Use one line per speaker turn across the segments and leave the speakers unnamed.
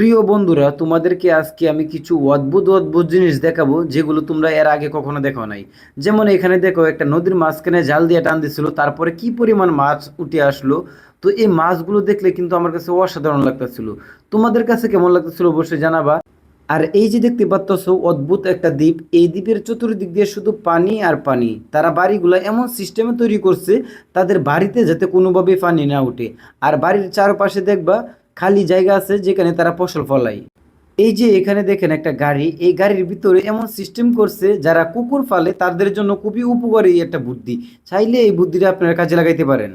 প্রিয় বন্ধুরা, তোমাদেরকে আজকে আমি কিছু অদ্ভুত অদ্ভুত জিনিস দেখাবো, যেগুলো তোমরা এর আগে কখনো দেখো নাই। যেমন এখানে দেখো, একটা নদীর মাঝখানে জাল দিয়ে টান দিছিল, তারপরে কি পরিমাণ মাছ উঠে আসলো? তো এই মাছগুলো দেখলে কিন্তু আমার কাছে অসাধারণ লাগতেছিল। তোমাদের কাছে কেমন লাগতেছিল অবশ্যই জানাবা। আর এই যে দেখতে পাচ্ছ, অদ্ভুত একটা দ্বীপ, এই দ্বীপের চতুর্দিক দিয়ে শুধু পানি আর পানি। তারা বাড়িগুলো এমন সিস্টেমে তৈরি করছে, তাদের বাড়িতে যাতে কোনোভাবেই পানি না উঠে। আর বাড়ির চারপাশে দেখবা খালি জায়গা আছে যেখানে তারা ফসল ফলায় এই যে এখানে দেখেন একটা গাড়ি, এই গাড়ির ভিতরে এমন সিস্টেম করছে যারা কুকুর ফালে তাদের জন্য খুবই উপকারী একটা বুদ্ধি। চাইলে এই বুদ্ধিটা আপনারা কাজে লাগাইতে পারেন।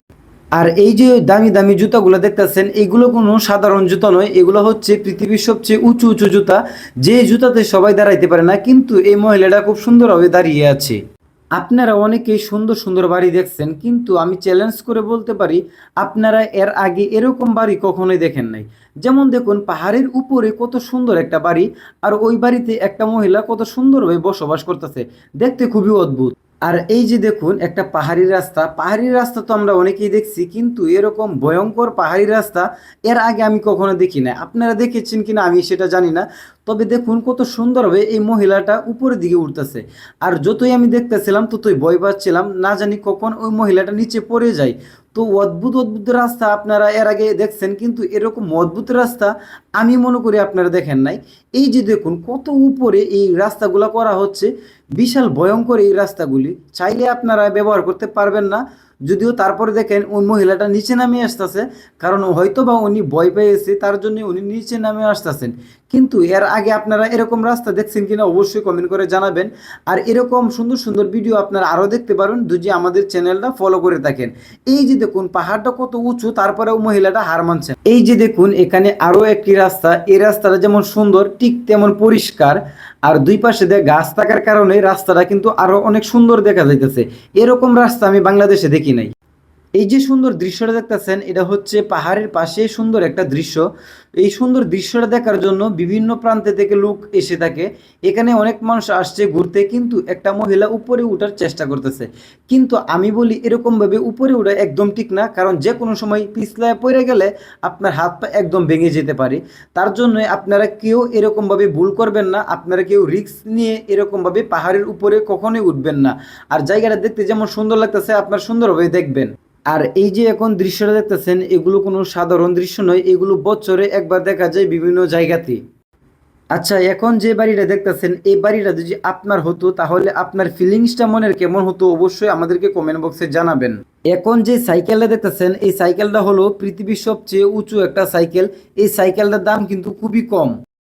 আর এই যে দামি দামি জুতাগুলো দেখতেছেন, এগুলো কোনো সাধারণ জুতা নয়, এগুলো হচ্ছে পৃথিবীর সবচেয়ে উঁচু উঁচু জুতা। যে জুতাতে সবাই দাঁড়াইতে পারে না, কিন্তু এই মহিলাটা খুব সুন্দরভাবে দাঁড়িয়ে আছে। আপনারা অনেকেই সুন্দর সুন্দর বাড়ি দেখছেন, কিন্তু আমি চ্যালেঞ্জ করে বলতে পারি, আপনারা এর আগে এরকম বাড়ি কখনোই দেখেন নাই। যেমন দেখুন, পাহাড়ের উপরে কত সুন্দর একটা বাড়ি, আর ওই বাড়িতে একটা মহিলা কত সুন্দরভাবে বসবাস করতেছে। দেখতে খুবই অদ্ভুত। আর এই যে দেখুন, একটা পাহাড়ি রাস্তা। পাহাড়ি রাস্তা তো আমরা অনেকেই দেখছি, কিন্তু এরকম ভয়ঙ্কর পাহাড়ি রাস্তা এর আগে আমি কখনো দেখি না আপনারা দেখেছেন কিনা, আমি সেটা জানি না। তবে দেখুন কত সুন্দরভাবে এই মহিলাটা উপরের দিকে উঠতেছে। আর যতই আমি দেখতেছিলাম, ততই ভয় পাচ্ছিলাম, না জানি কখন ওই মহিলাটা নিচে পড়ে যায়। তো অদ্ভুত অদ্ভুত রাস্তা আপনারা এর আগে দেখছেন, কিন্তু এরকম অদ্ভুত রাস্তা আমি মনে করি আপনারা দেখেন নাই। এই যে দেখুন কত উপরে এই রাস্তাগুলো করা হচ্ছে, বিশাল ভয়ঙ্কর এই রাস্তাগুলি। চাইলে আপনারা ব্যবহার করতে পারবেন না। যদিও তারপরে দেখেন ওই মহিলাটা নিচে নামে আসতেছে, কারণ হয়তো বা উনি ভয় পেয়েছে, তার জন্য উনি নিচে নামে আসতেছেন। কিন্তু এর আগে আপনারা এরকম রাস্তা দেখছেন কিনা অবশ্যই কমেন্ট করে জানাবেন। আর এরকম সুন্দর সুন্দর ভিডিও আপনারা আরও দেখতে পারেন, যদি আমাদের চ্যানেলটা ফলো করে থাকেন। এই যে দেখুন, পাহাড়টা কত উঁচু, তারপরেও মহিলাটা হার মানছেন এই যে দেখুন, এখানে আরও একটি রাস্তা, এই রাস্তাটা যেমন সুন্দর, ঠিক তেমন পরিষ্কার। আর দুই পাশে দিয়ে গাছ থাকার কারণে রাস্তাটা কিন্তু আরও অনেক সুন্দর দেখা যাইতেছে। এরকম রাস্তা আমি বাংলাদেশে দেখি নাই। এই যে সুন্দর দৃশ্যটা দেখতেছেন, এটা হচ্ছে পাহাড়ের পাশে সুন্দর একটা দৃশ্য। এই সুন্দর দৃশ্যটা দেখার জন্য বিভিন্ন প্রান্তে থেকে লোক এসে থাকে। এখানে অনেক মানুষ আসছে ঘুরতে, কিন্তু একটা মহিলা উপরে উঠার চেষ্টা করতেছে। কিন্তু আমি বলি এরকমভাবে উপরে ওঠা একদম ঠিক না, কারণ যে কোনো সময় পিছলায় পড়ে গেলে আপনার হাত পা একদম ভেঙে যেতে পারে। তার জন্য আপনারা কেউ এরকমভাবে ভুল করবেন না, আপনারা কেউ রিস্ক নিয়ে এরকমভাবে পাহাড়ের উপরে কখনোই উঠবেন না। আর জায়গাটা দেখতে যেমন সুন্দর লাগতেছে, আপনার সুন্দরভাবে দেখবেন। আর এই যে এখন দৃশ্যটা দেখতেছেন, এগুলো কোনো সাধারণ দৃশ্য নয়, এগুলো বছরে একবার দেখা যায় বিভিন্ন জায়গাতে। আচ্ছা এখন যে বাড়িটা দেখতেছেন, এই বাড়িটা যদি আপনার হতো, তাহলে আপনার ফিলিংসটা মনের কেমন হতো অবশ্যই আমাদেরকে কমেন্ট বক্সে জানাবেন। এখন যে সাইকেলটা দেখতেছেন, এই সাইকেলটা হলো পৃথিবীর সবচেয়ে উঁচু একটা সাইকেল এই সাইকেলটার দাম কিন্তু খুবই কম।